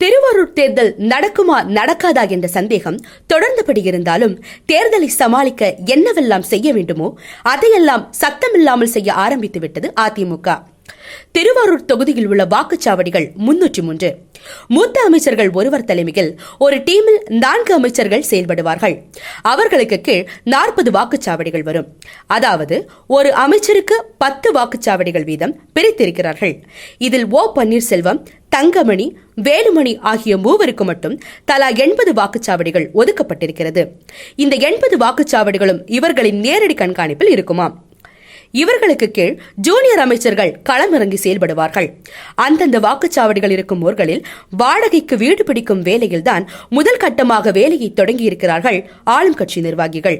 திருவாரூர் தேர்தல் நடக்குமா நடக்காதா என்ற சந்தேகம் தொடர்ந்தபடி இருந்தாலும் தேர்தலை சமாளிக்க என்னவெல்லாம் செய்ய வேண்டுமோ அதையெல்லாம் சத்தமில்லாமல் செய்ய ஆரம்பித்து விட்டது அதிமுக. திருவாரூர் தொகுதியில் உள்ள வாக்குச்சாவடிகள் முன்னூற்றி மூன்று. மூத்த அமைச்சர்கள் ஒருவர் தலைமையில் ஒரு டீமில் நான்கு அமைச்சர்கள் செயல்படுவார்கள். அவர்களுக்கு கீழ் நாற்பது வாக்குச்சாவடிகள் வரும். அதாவது ஒரு அமைச்சருக்கு பத்து வாக்குச்சாவடிகள் வீதம் பிரித்திருக்கிறார்கள். இதில் ஓ பன்னீர்செல்வம் தங்கமணி வேலுமணி ஆகிய மூவருக்கு மட்டும் தலா எண்பது வாக்குச்சாவடிகள் ஒதுக்கப்பட்டிருக்கிறது. இந்த எண்பது வாக்குச்சாவடிகளும் இவர்களின் நேரடி கண்காணிப்பில் இருக்குமாம். இவர்களுக்கு கீழ் ஜூனியர் அமைச்சர்கள் களமிறங்கி செயல்படுவார்கள். அந்தந்த வாக்குச்சாவடிகள் இருக்கும் ஊர்களில் வாடகைக்கு வீடு பிடிக்கும் வேலையில்தான் முதல் கட்டமாக வேலையை தொடங்கியிருக்கிறார்கள் ஆளும் கட்சி நிர்வாகிகள்.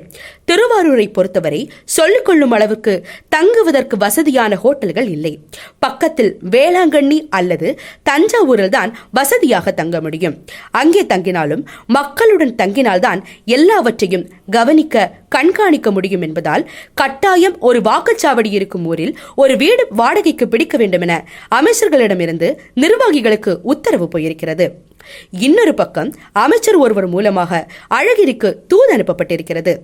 திருவாரூரை பொறுத்தவரை சொல்லிக் கொள்ளும் அளவுக்கு தங்குவதற்கு வசதியான ஹோட்டல்கள் இல்லை. பக்கத்தில் வேளாங்கண்ணி அல்லது தஞ்சாவூரில் தான் வசதியாக தங்க முடியும். அங்கே தங்கினாலும் மக்களுடன் தங்கினால்தான் எல்லாவற்றையும் கவனிக்க கண்காணிக்க முடியும் என்பதால் கட்டாயம் ஒரு வாக்குச்சாவடி இருக்கும் ஊரில் ஒரு வீடு வாடகைக்கு பிடிக்க வேண்டும் என அமைச்சர்களிடமிருந்து நிர்வாகிகளுக்கு உத்தரவு போயிருக்கிறது. இன்னொரு பக்கம் அமைச்சர் ஒருவர் மூலமாக அழகிரிக்கு தூது அனுப்பப்பட்டிருக்கிறது.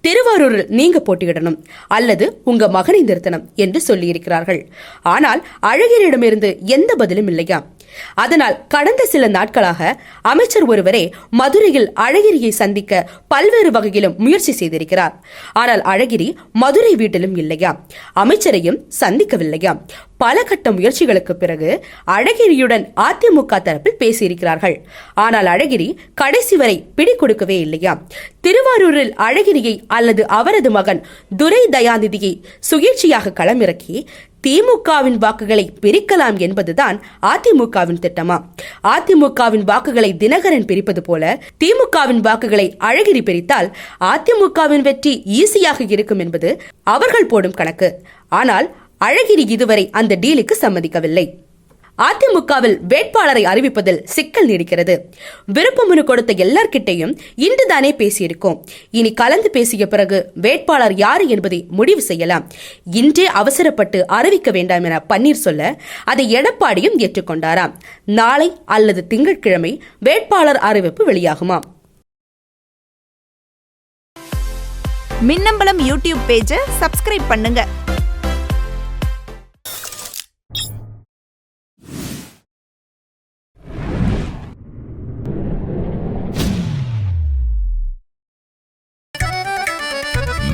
திருவாரூரில் நீங்க போட்டியிடணும் அல்லது உங்க மகனை நிறுத்தணும் என்று சொல்லியிருக்கிறார்கள். ஆனால் அழகிரியிடமிருந்து எந்த பதிலும் இல்லையா? அதனால் கடந்த சில நாட்களாக அமைச்சர் ஒருவரே மதுரையில் அழகிரியை சந்திக்க பல்வேறு வகையிலும் முயற்சி செய்திருக்கிறார். ஆனால் அழகிரி மதுரை வீட்டிலும் இல்லையா? அமைச்சரையும் சந்திக்கவில்லையா? பல கட்ட முயற்சிகளுக்கு பிறகு அழகிரியுடன் அதிமுக தரப்பில் பேசியிருக்கிறார்கள். ஆனால் அழகிரி கடைசி வரை பிடி கொடுக்கவே இல்லையா? திருவாரூரில் அழகிரியை அல்லது அவரது மகன் துரை தயாநிதியை சுயேட்சையாக களமிறக்கி திமுகவின் வாக்குகளை பிரிக்கலாம் என்பதுதான் அதிமுகவின் திட்டமா? அதிமுகவின் வாக்குகளை தினகரன் பிரிப்பது போல திமுகவின் வாக்குகளை அழகிரி பிரித்தால் அதிமுகவின் வெற்றி ஈஸியாக இருக்கும் என்பது அவர்கள் போடும் கணக்கு. ஆனால் அழகிரி இதுவரை அந்த டீலுக்கு சம்மதிக்கவில்லை. அதிமுகவில் வேட்பாளரை அறிவிப்பதில் சிக்கல் நீடிக்கிறது. விருப்பமனு கொடுத்த எல்லார்கிட்டையும் இன்றுதானே பேசியிருக்கோம். இனி கலந்து பேசிய பிறகு வேட்பாளர் யாரு என்பதை முடிவு செய்யலாம். இன்றே அவசரப்பட்டு அறிவிக்க வேண்டாம் என பன்னீர் சொல்ல அதை எடப்பாடியும் ஏற்றுக்கொண்டாராம். நாளை அல்லது திங்கட்கிழமை வேட்பாளர் அறிவிப்பு வெளியாகுமாம் மின்னம்பலம் யூடியூப் பேஜை சப்ஸ்கிரைப் பண்ணுங்க.